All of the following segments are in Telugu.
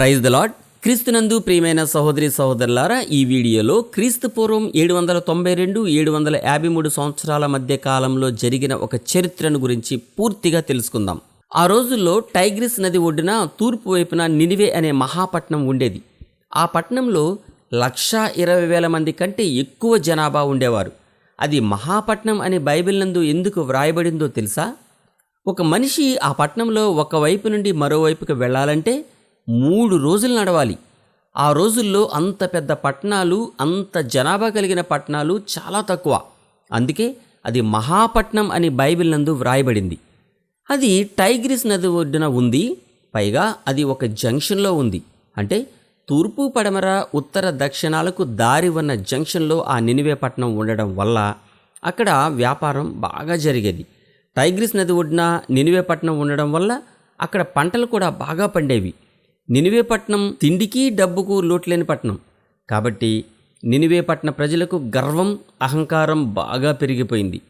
ప్రైజ్ ద లాడ్ క్రీస్తునందు ప్రియమైన సహోదరి సహోదరులారా ఈ వీడియోలో క్రీస్తు పూర్వం ఏడు వందల తొంభై రెండు ఏడు వందల యాభై మూడు సంవత్సరాల మధ్య కాలంలో జరిగిన ఒక చరిత్రను గురించి పూర్తిగా తెలుసుకుందాం. ఆ రోజుల్లో టైగ్రిస్ నది ఒడ్డున తూర్పు వైపున నినివే అనే మహాపట్నం ఉండేది. ఆ పట్టణంలో లక్షా ఇరవై వేల మంది కంటే ఎక్కువ జనాభా ఉండేవారు. అది మహాపట్నం అనే బైబిల్ నందు ఎందుకు వ్రాయబడిందో తెలుసా? ఒక మనిషి ఆ పట్నంలో ఒక వైపు నుండి మరోవైపుకి వెళ్ళాలంటే మూడు రోజులు నడవాలి. ఆ రోజుల్లో అంత పెద్ద పట్టణాలు అంత జనాభా కలిగిన పట్టణాలు చాలా తక్కువ. అందుకే అది మహాపట్నం అని బైబిల్ నందు వ్రాయబడింది. అది టైగ్రిస్ నది ఒడ్డున ఉంది పైగా అది ఒక జంక్షన్లో ఉంది. అంటే తూర్పు పడమర ఉత్తర దక్షిణాలకు దారి ఉన్న జంక్షన్లో ఆ నినివే పట్టణం ఉండడం వల్ల అక్కడ వ్యాపారం బాగా జరిగేది. టైగ్రిస్ నది ఒడ్డున నినివే పట్టణం ఉండడం వల్ల అక్కడ పంటలు కూడా బాగా పండేవి. నినివే పట్నం తిండికి డబ్బుకు లోట్లేని పట్నం. కాబట్టి నినివే పట్న ప్రజలకు గర్వం అహంకారం బాగా పెరిగిపోయింది.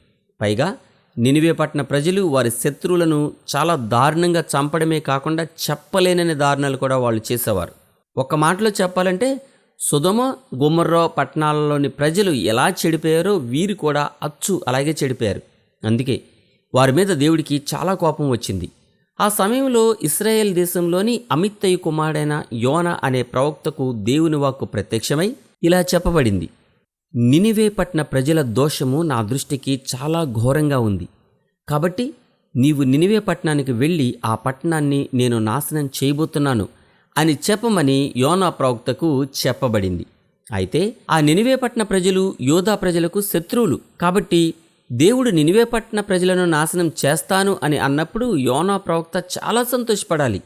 పైగా నినివే పట్న ప్రజలు వారి శత్రువులను చాలా దారుణంగా చంపడమే కాకుండా చెప్పలేనని దారుణాలు కూడా వాళ్ళు చేసేవారు. ఒక మాటలో చెప్పాలంటే సుధమ గుమ్మర్రో పట్టణాలలోని ప్రజలు ఎలా చెడిపోయారో వీరు కూడా అచ్చు అలాగే చెడిపోయారు. అందుకే వారి మీద దేవుడికి చాలా కోపం వచ్చింది. ఆ సమయంలో ఇస్రాయేల్ దేశంలోని అమిత్తయ్య కుమారుడైన యోన అనే ప్రవక్తకు దేవుని వాక్కు ప్రత్యక్షమై ఇలా చెప్పబడింది. నినివే పట్న ప్రజల దోషము నా దృష్టికి చాలా ఘోరంగా ఉంది. కాబట్టి నీవు నినివే పట్టణానికి వెళ్ళి ఆ పట్టణాన్ని నేను నాశనం చేయబోతున్నాను అని చెప్పమని యోనా ప్రవక్తకు చెప్పబడింది. అయితే ఆ నినివే పట్టణ ప్రజలు యోధా ప్రజలకు శత్రువులు. కాబట్టి దేవుడు నినివే పట్టణ ప్రజలను నాశనం చేస్తాను అని అన్నప్పుడు యోనా ప్రవక్త చాలా సంతోషపడాలి.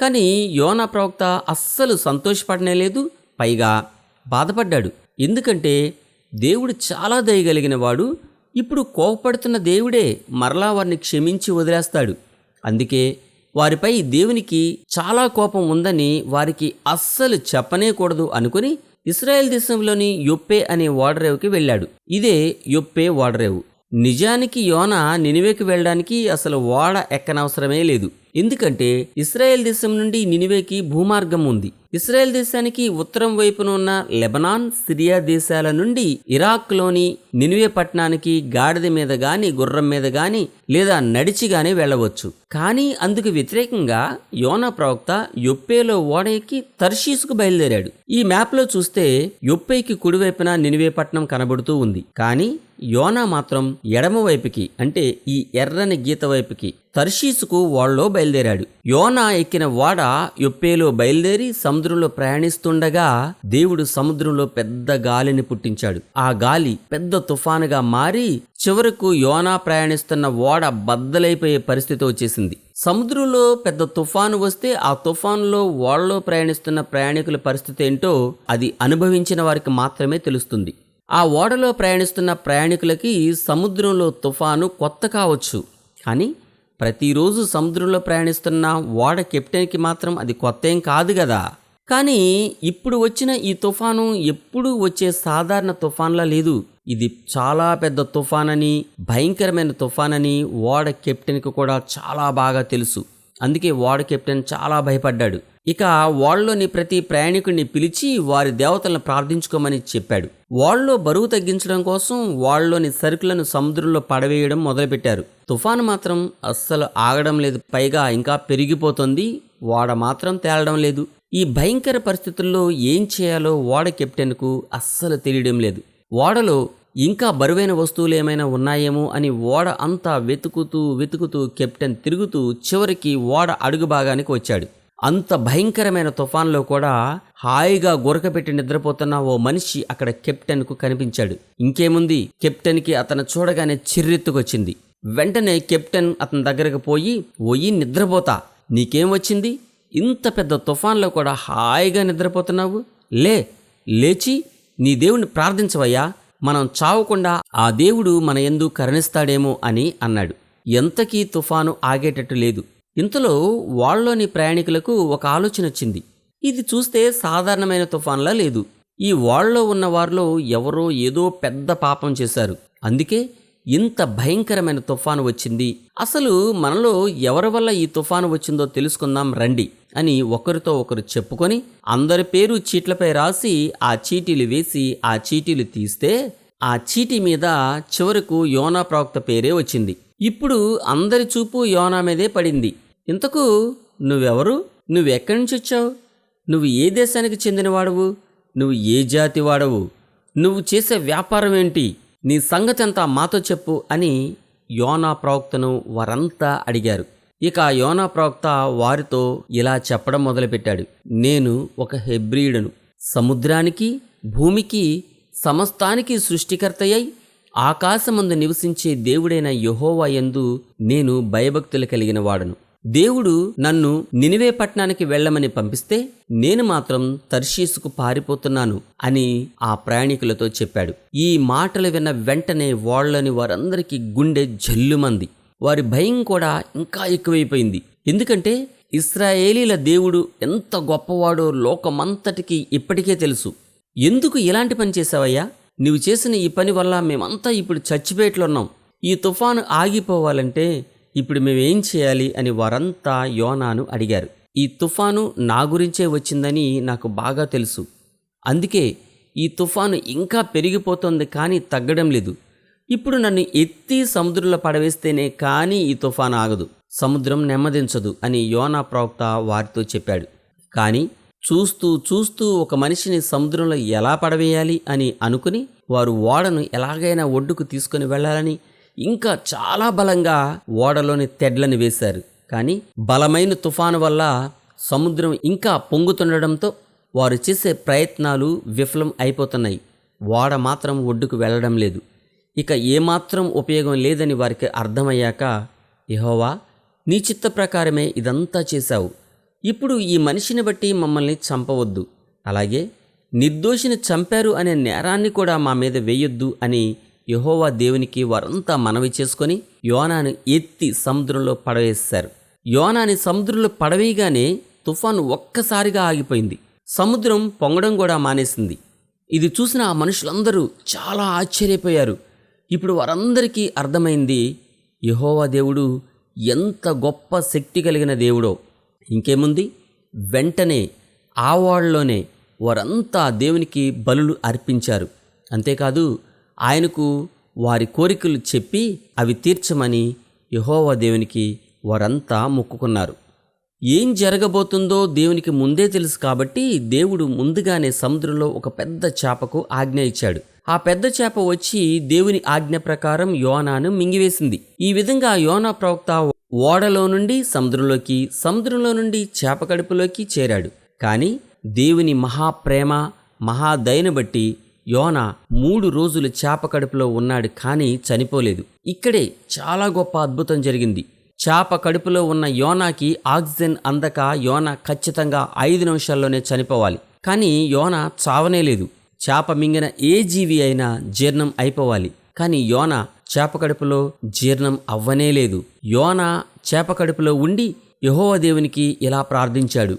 కానీ యోనా ప్రవక్త అస్సలు సంతోషపడనే లేదు పైగా బాధపడ్డాడు. ఎందుకంటే దేవుడు చాలా దయగలిగిన వాడు ఇప్పుడు కోపపడుతున్న దేవుడే మరలా వారిని క్షమించి వదిలేస్తాడు. అందుకే వారిపై దేవునికి చాలా కోపం ఉందని వారికి అస్సలు చెప్పనేకూడదు అనుకుని ఇస్రాయెల్ దేశంలోని యొప్పే అనే ఓడరేవుకి వెళ్ళాడు. ఇదే యొప్పే ఓడరేవు. నిజానికి యోన నినివేకి వెళ్ళడానికి అసలు ఓడ ఎక్కనవసరమే లేదు. ఎందుకంటే ఇస్రాయెల్ దేశం నుండి నినివేకి భూమార్గం ఉంది. ఇస్రాయెల్ దేశానికి ఉత్తరం వైపున ఉన్న లెబనాన్ సిరియా దేశాల నుండి ఇరాక్లోని నినివే పట్టణానికి గాడిద మీద గాని గుర్రం మీద గాని లేదా నడిచి గాని వెళ్ళవచ్చు. కానీ అందుకు వ్యతిరేకంగా యోనా ప్రవక్త యొప్పేలో ఓడ ఎక్కి తర్షీసుకు బయలుదేరాడు. ఈ మ్యాప్లో చూస్తే యొప్పేకి కుడివైపున నినివే పట్టణం కనబడుతూ ఉంది. కానీ యోనా మాత్రం ఎడమ వైపుకి అంటే ఈ ఎర్రని గీత వైపుకి తర్షీసుకు ఓడలో బయలుదేరాడు. యోనా ఎక్కిన ఓడ యొప్పేలో బయలుదేరి సముద్రంలో ప్రయాణిస్తుండగా దేవుడు సముద్రంలో పెద్ద గాలిని పుట్టించాడు. ఆ గాలి పెద్ద తుఫానుగా మారి చివరకు యోనా ప్రయాణిస్తున్న ఓడ బద్దలైపోయే పరిస్థితి వచ్చేసింది. సముద్రంలో పెద్ద తుఫాను వస్తే ఆ తుఫానులో ఓడలో ప్రయాణిస్తున్న ప్రయాణికుల పరిస్థితి ఏంటో అది అనుభవించిన వారికి మాత్రమే తెలుస్తుంది. ఆ ఓడలో ప్రయాణిస్తున్న ప్రయాణికులకి సముద్రంలో తుఫాను కొత్త కావచ్చు. కానీ ప్రతిరోజు సముద్రంలో ప్రయాణిస్తున్న ఓడ కెప్టెన్కి మాత్రం అది కొత్త ఏం కాదు కదా కానీ ఇప్పుడు వచ్చిన ఈ తుఫాను ఎప్పుడూ వచ్చే సాధారణ తుఫాన్లా లేదు. ఇది చాలా పెద్ద తుఫానని భయంకరమైన తుఫానని ఓడ కెప్టెన్కి కూడా చాలా బాగా తెలుసు. అందుకే ఓడ కెప్టెన్ చాలా భయపడ్డాడు. ఇక వాళ్ళలోని ప్రతి ప్రయాణికుడిని పిలిచి వారి దేవతలను ప్రార్థించుకోమని చెప్పాడు. వాళ్ళలో బరువు తగ్గించడం కోసం వాళ్ళలోని సరుకులను సముద్రంలో పడవేయడం మొదలుపెట్టారు. తుఫాను మాత్రం అస్సలు ఆగడం లేదు. పైగా ఇంకా పెరిగిపోతుంది. ఓడ మాత్రం తేలడం లేదు. ఈ భయంకర పరిస్థితుల్లో ఏం చేయాలో ఓడ కెప్టెన్కు అస్సలు తెలియడం లేదు. ఓడలో ఇంకా బరువైన వస్తువులు ఏమైనా ఉన్నాయేమో అని ఓడ అంతా వెతుకుతూ వెతుకుతూ కెప్టెన్ తిరుగుతూ చివరికి ఓడ అడుగు భాగానికి వచ్చాడు. అంత భయంకరమైన తుఫాన్లో కూడా హాయిగా గురకపెట్టి నిద్రపోతున్న ఓ మనిషి అక్కడ కెప్టెన్కు కనిపించాడు. ఇంకేముంది? కెప్టెన్కి అతను చూడగానే చిర్రెత్తుకొచ్చింది. వెంటనే కెప్టెన్ అతని దగ్గరకు పోయి ఓయి నిద్రపోతా. నీకేం వచ్చింది? ఇంత పెద్ద తుఫాన్లో కూడా హాయిగా నిద్రపోతున్నావు? లే లేచి నీ దేవుణ్ణి ప్రార్థించవయ్యా. మనం చావకుండా ఆ దేవుడు మన ఎందు కరుణిస్తాడేమో అని అన్నాడు. ఎంతకీ తుఫాను ఆగేటట్టు లేదు. ఇంతలో వాళ్ళలోని ప్రయాణికులకు ఒక ఆలోచన వచ్చింది. ఇది చూస్తే సాధారణమైన తుఫాన్లా లేదు. ఈ వాళ్ళలో ఉన్న వారిలో ఎవరో ఏదో పెద్ద పాపం చేశారు. అందుకే ఇంత భయంకరమైన తుఫాను వచ్చింది. అసలు మనలో ఎవరి వల్ల ఈ తుఫాను వచ్చిందో తెలుసుకుందాం రండి అని ఒకరితో ఒకరు చెప్పుకొని అందరి పేరు చీట్లపై రాసి ఆ చీటీలు వేసి ఆ చీటీలు తీస్తే ఆ చీటీ మీద చివరకు యోనా ప్రవక్త పేరే వచ్చింది. ఇప్పుడు అందరి చూపు యోనా మీదే పడింది. ఇంతకు నువ్వెవరు? నువ్వెక్కడి నుంచి వచ్చావు నువ్వు ఏ దేశానికి చెందినవాడవు? నువ్వు ఏ జాతి వాడవు నువ్వు చేసే వ్యాపారం ఏంటి నీ సంగతి అంతా మాతో చెప్పు అని యోనా ప్రవక్తను వారంతా అడిగారు. ఇక యోనా ప్రవక్త వారితో ఇలా చెప్పడం మొదలుపెట్టాడు. నేను ఒక హెబ్రీయుడను. సముద్రానికి భూమికి సమస్తానికి సృష్టికర్తయ్యై ఆకాశమందు నివసించే దేవుడైన యహోవా యందు నేను భయభక్తులు కలిగిన వాడను. దేవుడు నన్ను నినివే పట్టణానికి వెళ్ళమని పంపిస్తే నేను మాత్రం తర్షీసుకు పారిపోతున్నాను అని ఆ ప్రయాణికులతో చెప్పాడు. ఈ మాటలు విన్న వెంటనే వాళ్ళని వారందరికీ గుండె జల్లుమంది. వారి భయం కూడా ఇంకా ఎక్కువైపోయింది. ఎందుకంటే ఇస్రాయేలీల దేవుడు ఎంత గొప్పవాడో లోకమంతటికి ఇప్పటికే తెలుసు. ఎందుకు ఇలాంటి పని చేశావయ్యా? నువ్వు చేసిన ఈ పని వల్ల మేమంతా ఇప్పుడు చచ్చిపోయేట్లున్నాం. ఈ తుఫాను ఆగిపోవాలంటే ఇప్పుడు మేమేం చేయాలి అని వారంతా యోనాను అడిగారు. ఈ తుఫాను నా గురించే వచ్చిందని నాకు బాగా తెలుసు. అందుకే ఈ తుఫాను ఇంకా పెరిగిపోతుంది కానీ తగ్గడం లేదు. ఇప్పుడు నన్ను ఎత్తి సముద్రంలో పడవేస్తేనే కానీ ఈ తుఫాను ఆగదు. సముద్రం నెమ్మదించదు అని యోనా ప్రవక్త వారితో చెప్పాడు. కానీ చూస్తూ చూస్తూ ఒక మనిషిని సముద్రంలో ఎలా పడవేయాలి అని అనుకుని వారు ఓడను ఎలాగైనా ఒడ్డుకు తీసుకుని వెళ్ళాలని ఇంకా చాలా బలంగా ఓడలోని తెడ్లను వేశారు. కానీ బలమైన తుఫాను వల్ల సముద్రం ఇంకా పొంగుతుండడంతో వారు చేసే ప్రయత్నాలు విఫలం అయిపోతున్నాయి. ఓడ మాత్రం ఒడ్డుకు వెళ్ళడం లేదు. ఇక ఏమాత్రం ఉపయోగం లేదని వారికి అర్థమయ్యాక యహోవా నీ చిత్త ప్రకారమే ఇదంతా చేశావు. ఇప్పుడు ఈ మనిషిని బట్టి మమ్మల్ని చంపవద్దు. అలాగే నిర్దోషిని చంపారు అనే నేరాన్ని కూడా మా మీద వేయొద్దు అని యహోవా దేవునికి వారంతా మనవి చేసుకొని యోనాను ఎత్తి సముద్రంలో పడవేశారు. యోనాని సముద్రంలో పడవేయగానే తుఫాను ఒక్కసారిగా ఆగిపోయింది. సముద్రం పొంగడం కూడా మానేసింది. ఇది చూసిన ఆ మనుషులందరూ చాలా ఆశ్చర్యపోయారు. ఇప్పుడు వారందరికీ అర్థమైంది యహోవా దేవుడు ఎంత గొప్ప శక్తి కలిగిన దేవుడో. ఇంకేముంది? వెంటనే ఆ వారంతా దేవునికి బలులు అర్పించారు. అంతేకాదు ఆయనకు వారి కోరికలు చెప్పి అవి తీర్చమని యహోవా దేవునికి వారంతా మొక్కుకున్నారు. ఏం జరగబోతుందో దేవునికి ముందే తెలుసు కాబట్టి దేవుడు ముందుగానే సముద్రంలో ఒక పెద్ద చేపకు ఆజ్ఞ ఇచ్చాడు. ఆ పెద్ద చేప వచ్చి దేవుని ఆజ్ఞ ప్రకారం యోనాను మింగివేసింది. ఈ విధంగా యోనా ప్రవక్త ఓడలో నుండి సముద్రంలోకి సముద్రంలో నుండి చేప కడుపులోకి చేరాడు. కానీ దేవుని మహాప్రేమ మహాదయను బట్టి యోన మూడు రోజులు చేప కడుపులో ఉన్నాడు కానీ చనిపోలేదు. ఇక్కడే చాలా గొప్ప అద్భుతం జరిగింది. చేప కడుపులో ఉన్న యోనాకి ఆక్సిజన్ అందక యోన ఖచ్చితంగా ఐదు నిమిషాల్లోనే చనిపోవాలి. కానీ యోన చావనే లేదు. చేప మింగిన ఏ జీవి అయినా జీర్ణం అయిపోవాలి. కానీ యోన చేప కడుపులో జీర్ణం అవ్వనే లేదు. యోన చేప కడుపులో ఉండి యెహోవా దేవునికి ఇలా ప్రార్థించాడు.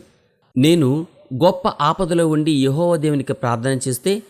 నేను గొప్ప ఆపదలో ఉండి యెహోవా దేవునికి ప్రార్థన చేస్తే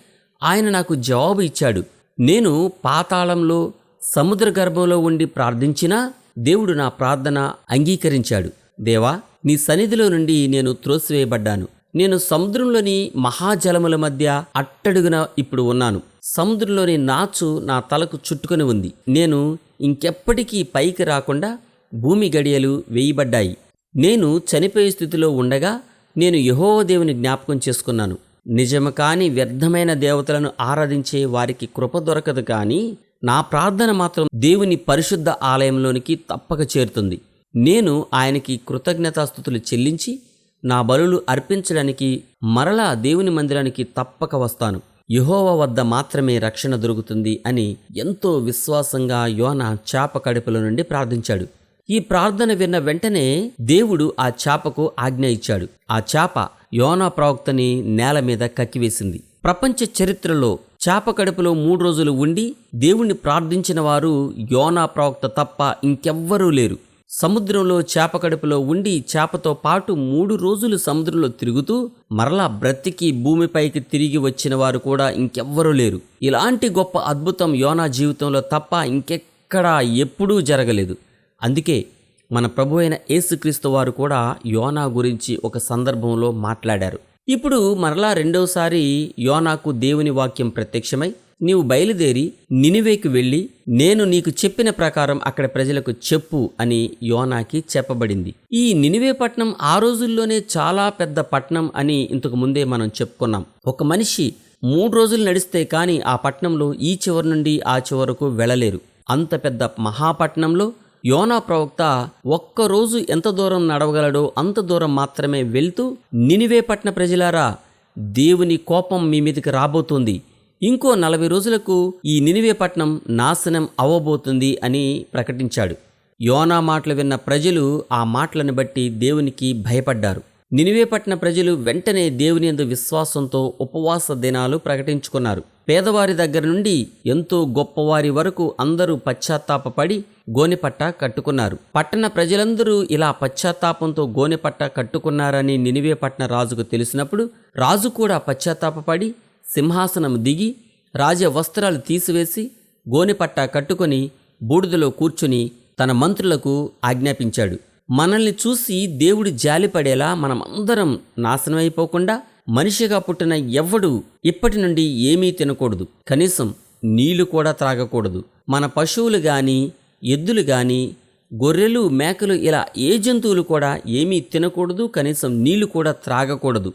ఆయన నాకు జవాబు ఇచ్చాడు. నేను పాతాళంలో సముద్ర గర్భంలో ఉండి ప్రార్థించినా దేవుడు నా ప్రార్థన అంగీకరించాడు. దేవా నీ సన్నిధిలో నుండి నేను త్రోసివేయబడ్డాను. నేను సముద్రంలోని మహాజలముల మధ్య అట్టడుగున ఇప్పుడు ఉన్నాను. సముద్రంలోని నాచు నా తలకు చుట్టుకొని ఉంది. నేను ఇంకెప్పటికీ పైకి రాకుండా భూమి గడియలు వేయబడ్డాయి. నేను చనిపోయే స్థితిలో ఉండగా నేను యెహోవా దేవుని జ్ఞాపకం చేసుకున్నాను. నిజము కాని వ్యర్థమైన దేవతలను ఆరాధించే వారికి కృప దొరకదు కానీ నా ప్రార్థన మాత్రం దేవుని పరిశుద్ధ ఆలయంలోనికి తప్పక చేరుతుంది. నేను ఆయనకి కృతజ్ఞతాస్థుతులు చెల్లించి నా బలులు అర్పించడానికి మరలా దేవుని మందిరానికి తప్పక వస్తాను. యెహోవా వద్ద మాత్రమే రక్షణ దొరుకుతుంది అని ఎంతో విశ్వాసంగా యోన చాప కడుపుల నుండి ప్రార్థించాడు. ఈ ప్రార్థన విన్న వెంటనే దేవుడు ఆ చాపకు ఆజ్ఞ ఇచ్చాడు. ఆ చాప యోనా ప్రవక్తని నేల మీద కక్కివేసింది. ప్రపంచ చరిత్రలో చాప కడుపులో మూడు రోజులు ఉండి దేవుణ్ణి ప్రార్థించిన వారు యోనా ప్రవక్త తప్ప ఇంకెవ్వరూ లేరు. సముద్రంలో చేప కడుపులో ఉండి చేపతో పాటు మూడు రోజులు సముద్రంలో తిరుగుతూ మరలా బ్రతికి భూమిపైకి తిరిగి వచ్చిన వారు కూడా ఇంకెవ్వరూ లేరు. ఇలాంటి గొప్ప అద్భుతం యోనా జీవితంలో తప్ప ఇంకెక్కడా ఎప్పుడూ జరగలేదు. అందుకే మన ప్రభు అయిన యేసుక్రీస్తు వారు కూడా యోనా గురించి ఒక సందర్భంలో మాట్లాడారు. ఇప్పుడు మరలా రెండోసారి యోనాకు దేవుని వాక్యం ప్రత్యక్షమై నీవు బయలుదేరి నినివేకి వెళ్ళి నేను నీకు చెప్పిన ప్రకారం అక్కడ ప్రజలకు చెప్పు అని యోనాకి చెప్పబడింది. ఈ నినివే పట్నం ఆ రోజుల్లోనే చాలా పెద్ద పట్నం అని ఇంతకు ముందే మనం చెప్పుకున్నాం. ఒక మనిషి మూడు రోజులు నడిస్తే కానీ ఆ పట్నంలో ఈ చివరి నుండి ఆ చివరకు వెళ్ళలేరు. అంత పెద్ద మహాపట్నంలో యోనా ప్రవక్త ఒక్కరోజు ఎంత దూరం నడవగలడో అంత దూరం మాత్రమే వెళ్తూ నినివే పట్న ప్రజలారా దేవుని కోపం మీ మీదకి రాబోతుంది. ఇంకో నలభై రోజులకు ఈ నినివే పట్నం నాశనం అవ్వబోతుంది అని ప్రకటించాడు. యోనా మాటలు విన్న ప్రజలు ఆ మాటలను బట్టి దేవునికి భయపడ్డారు. నినివే పట్న ప్రజలు వెంటనే దేవుని ఎందు విశ్వాసంతో ఉపవాస దినాలు ప్రకటించుకున్నారు. పేదవారి దగ్గర నుండి ఎంతో గొప్పవారి వరకు అందరూ పశ్చాత్తాపపడి గోనెపట్ట కట్టుకున్నారు. పట్టణ ప్రజలందరూ ఇలా పశ్చాత్తాపంతో గోనెపట్ట కట్టుకున్నారని నినివే పట్టణ రాజుకు తెలిసినప్పుడు రాజు కూడా పశ్చాత్తాపపడి సింహాసనం దిగి రాజ వస్త్రాలు తీసివేసి గోనెపట్ట కట్టుకొని బూడిదలో కూర్చుని తన మంత్రులకు ఆజ్ఞాపించాడు. మనల్ని చూసి దేవుడు జాలిపడేలా మనం అందరం మనిషిగా పుట్టిన ఎవ్వడు ఇప్పటి నుండి ఏమీ తినకూడదు. కనీసం నీళ్ళు కూడా త్రాగకూడదు. మన పశువులు గాని ఎద్దులు గాని గొర్రెలు మేకలు ఇలా ఏ జంతువులు కూడా ఏమీ తినకూడదు. కనీసం నీళ్ళు కూడా త్రాగకూడదు.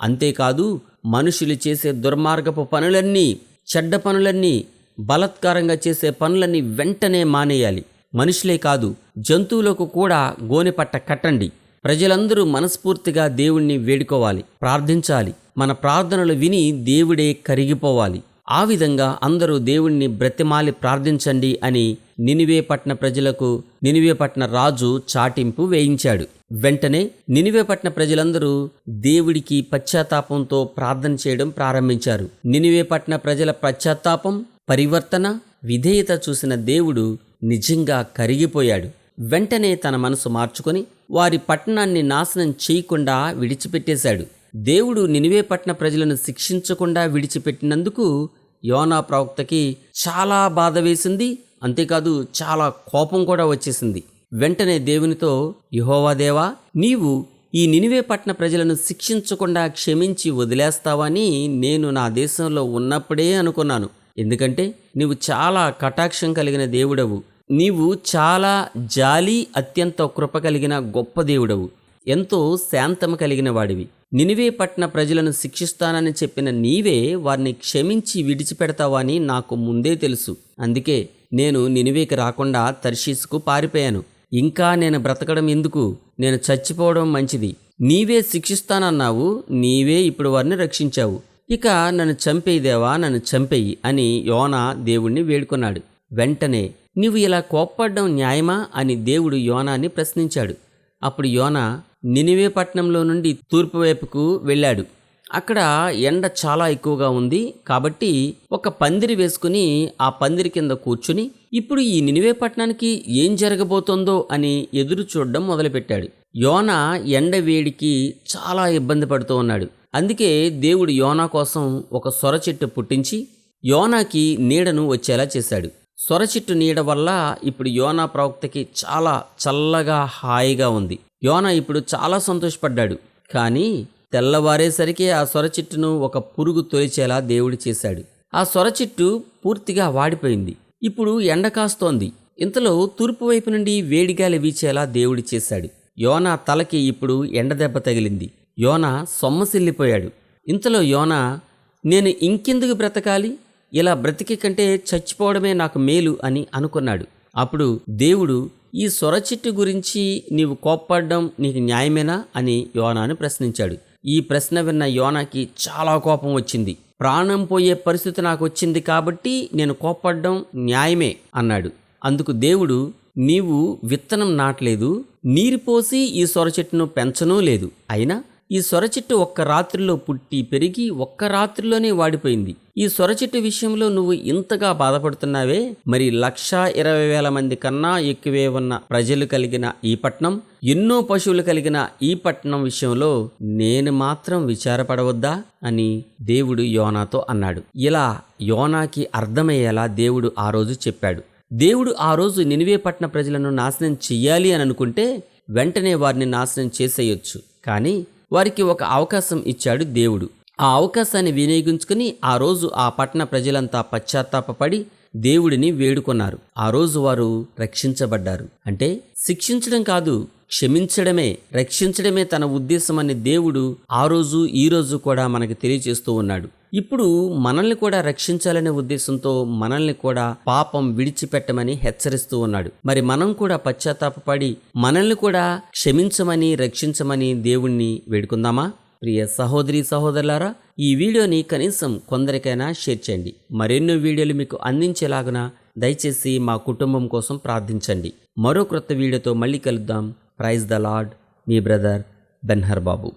అంతేకాదు మనుషులు చేసే దుర్మార్గపు పనులన్నీ చెడ్డ పనులన్నీ బలత్కారంగా చేసే పనులన్నీ వెంటనే మానేయాలి. మనుషులే కాదు జంతువులకు కూడా గోనెపట్ట కట్టండి. ప్రజలందరూ మనస్ఫూర్తిగా దేవుణ్ణి వేడుకోవాలి ప్రార్థించాలి. మన ప్రార్థనలు విని దేవుడే కరిగిపోవాలి. ఆ విధంగా అందరూ దేవుణ్ణి బ్రతిమాలి ప్రార్థించండి అని నినివే పట్న ప్రజలకు నినివే పట్న రాజు చాటింపు వేయించాడు. వెంటనే నినివే పట్న ప్రజలందరూ దేవుడికి పశ్చాత్తాపంతో ప్రార్థన చేయడం ప్రారంభించారు. నినివే పట్న ప్రజల పశ్చాత్తాపం పరివర్తన విధేయత చూసిన దేవుడు నిజంగా కరిగిపోయాడు. వెంటనే తన మనసు మార్చుకొని వారి పట్టణాన్ని నాశనం చేయకుండా విడిచిపెట్టేశాడు. దేవుడు నినివే పట్టణ ప్రజలను శిక్షించకుండా విడిచిపెట్టినందుకు యోనా ప్రవక్తకి చాలా బాధ వేసింది. అంతేకాదు చాలా కోపం కూడా వచ్చేసింది. వెంటనే దేవునితో యహోవా దేవా నీవు ఈ నినివే పట్టణ ప్రజలను శిక్షించకుండా క్షమించి వదిలేస్తావని నేను నా దేశంలో ఉన్నప్పుడే అనుకున్నాను. ఎందుకంటే నీవు చాలా కటాక్షం కలిగిన దేవుడవు. నీవు చాలా జాలి అత్యంత కృప కలిగిన గొప్ప దేవుడవు. ఎంతో శాంతము కలిగిన వాడివి. నినివే పట్టణ ప్రజలను శిక్షిస్తానని చెప్పిన నీవే వారిని క్షమించి విడిచిపెడతావని నాకు ముందే తెలుసు. అందుకే నేను నినివేకి రాకుండా తర్షీసుకు పారిపోయాను. ఇంకా నేను బ్రతకడం ఎందుకు? నేను చచ్చిపోవడం మంచిది. నీవే శిక్షిస్తానన్నావు నీవే ఇప్పుడు వారిని రక్షించావు. ఇక నన్ను చంపేదేవా నన్ను చంపేయి అని యోనా దేవుణ్ణి వేడుకున్నాడు. వెంటనే నీవు ఇలా కోప్పడ్డం న్యాయమా? అని దేవుడు యోనాని ప్రశ్నించాడు. అప్పుడు యోనా నినివే పట్టణంలో నుండి తూర్పు వైపుకు వెళ్ళాడు. అక్కడ ఎండ చాలా ఎక్కువగా ఉంది. కాబట్టి ఒక పందిరి వేసుకుని ఆ పందిరి కింద కూర్చుని ఇప్పుడు ఈ నినివే పట్టణానికి ఏం జరగబోతోందో అని ఎదురు చూడడం మొదలుపెట్టాడు. యోనా ఎండ వేడికి చాలా ఇబ్బంది పడుతూ ఉన్నాడు. అందుకే దేవుడు యోనా కోసం ఒక సొర చెట్టు పుట్టించి యోనాకి నీడను వచ్చేలా చేశాడు. సొర చెట్టు నీడ వల్ల ఇప్పుడు యోనా ప్రవక్తకి చాలా చల్లగా హాయిగా ఉంది. యోనా ఇప్పుడు చాలా సంతోషపడ్డాడు. కానీ తెల్లవారేసరికి ఆ సొర చెట్టును ఒక పురుగు తొలిచేలా దేవుడు చేశాడు. ఆ సొర చెట్టు పూర్తిగా వాడిపోయింది. ఇప్పుడు ఎండ కాస్తోంది. ఇంతలో తూర్పు వైపు నుండి వేడిగాలి వీచేలా దేవుడు చేశాడు. యోనా తలకి ఇప్పుడు ఎండదెబ్బ తగిలింది. యోనా సొమ్మసిల్లిపోయాడు ఇంతలో యోనా నేను ఇంకెందుకు బ్రతకాలి? ఇలా బ్రతికి కంటే చచ్చిపోవడమే నాకు మేలు అని అనుకున్నాడు. అప్పుడు దేవుడు ఈ సొర చెట్టు గురించి నీవు కోప్పడడం నీకు న్యాయమేనా అని యోనాను ప్రశ్నించాడు. ఈ ప్రశ్న విన్న యోనాకి చాలా కోపం వచ్చింది. ప్రాణం పోయే పరిస్థితి నాకు వచ్చింది కాబట్టి నేను కోప్పడడం న్యాయమే అన్నాడు. అందుకు దేవుడు నీవు విత్తనం నాటలేదు నీరు పోసి ఈ సొర చెట్టును పెంచనూ లేదు అయినా? ఈ సొరచెట్టు ఒక్క రాత్రిలో పుట్టి పెరిగి ఒక్క రాత్రిలోనే వాడిపోయింది. ఈ సొరచెట్టు విషయంలో నువ్వు ఇంతగా బాధపడుతున్నావే? మరి లక్షా ఇరవై వేల మంది కన్నా ఎక్కువే ఉన్న ప్రజలు కలిగిన ఈ పట్నం ఎన్నో పశువులు కలిగిన ఈ పట్నం విషయంలో నేను మాత్రం విచారపడవద్దా? అని దేవుడు యోనాతో అన్నాడు. ఇలా యోనాకి అర్థమయ్యేలా దేవుడు ఆ రోజు చెప్పాడు. దేవుడు ఆ రోజు నినివే పట్న ప్రజలను నాశనం చెయ్యాలి అని అనుకుంటే వెంటనే వారిని నాశనం చేసేయొచ్చు. కానీ వారికి ఒక అవకాశం ఇచ్చాడు దేవుడు. ఆ అవకాశాన్ని వినియోగించుకుని ఆ రోజు ఆ పట్టణ ప్రజలంతా పశ్చాత్తాపపడి దేవుడిని వేడుకొన్నారు. ఆ రోజు వారు రక్షించబడ్డారు. అంటే శిక్షించడం కాదు క్షమించడమే రక్షించడమే తన ఉద్దేశమని దేవుడు ఆ రోజు ఈ రోజు కూడా మనకి తెలియజేస్తూ ఉన్నాడు. ఇప్పుడు మనల్ని కూడా రక్షించాలనే ఉద్దేశంతో మనల్ని కూడా పాపం విడిచిపెట్టమని హెచ్చరిస్తూ ఉన్నాడు. మరి మనం కూడా పశ్చాత్తాపపడి మనల్ని కూడా క్షమించమని రక్షించమని దేవుణ్ణి వేడుకుందామా? ప్రియ సహోదరి సహోదరులారా ఈ వీడియోని కనీసం కొందరికైనా షేర్ చేయండి. మరెన్నో వీడియోలు మీకు అందించేలాగున దయచేసి మా కుటుంబం కోసం ప్రార్థించండి. మరో క్రొత్త వీడియోతో మళ్ళీ కలుద్దాం. ప్రైజ్ ద లార్డ్ మీ బ్రదర్ బెన్హర్ బాబు